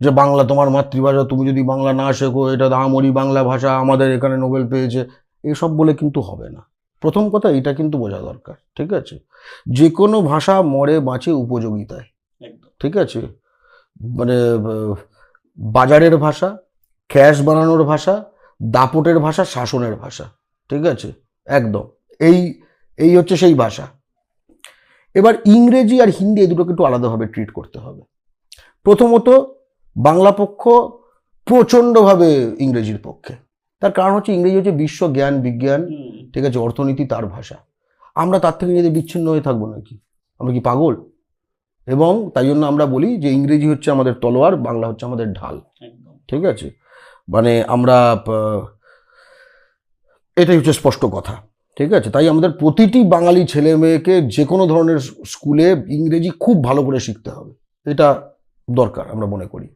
যে বাংলা তোমার মাতৃভাষা তুমি যদি বাংলা না শেখো এটা দামরি বাংলা ভাষা আমাদের এখানে নোবেল পেয়েছে। এসব বলে কিন্তু হবে না। প্রথম কথা এটা কিন্তু বোঝা দরকার ঠিক আছে? যে কোনো ভাষা মরে বাঁচে উপযোগিতায় একদম। ঠিক আছে? মানে বাজারের ভাষা ক্যাশ বানানোর ভাষা দাপটের ভাষা শাসনের ভাষা ঠিক আছে? একদম। এই এই হচ্ছে সেই ভাষা। এবার ইংরেজি আর হিন্দি এই দুটোকে একটু আলাদাভাবে ট্রিট করতে হবে। প্রথমত বাংলা পক্ষ প্রচণ্ডভাবে ইংরেজির পক্ষে। তার কারণ হচ্ছে ইংরেজি হচ্ছে বিশ্ব জ্ঞান বিজ্ঞান ঠিক আছে অর্থনীতি তার ভাষা। আমরা তার থেকে নিজেদের বিচ্ছিন্ন হয়ে থাকব নাকি? আমরা কি পাগল? এবং তাই জন্য আমরা বলি যে ইংরেজি হচ্ছে আমাদের তলোয়ার বাংলা হচ্ছে আমাদের ঢাল। ঠিক আছে? মানে আমরা এটাই হচ্ছে স্পষ্ট কথা। ঠিক আছে? তাই আমাদের প্রতিটি বাঙালি ছেলে মেয়েকে যে কোনো ধরনের স্কুলে ইংরেজি খুব ভালো করে শিখতে হবে। এটা দরকার আমরা মনে করি।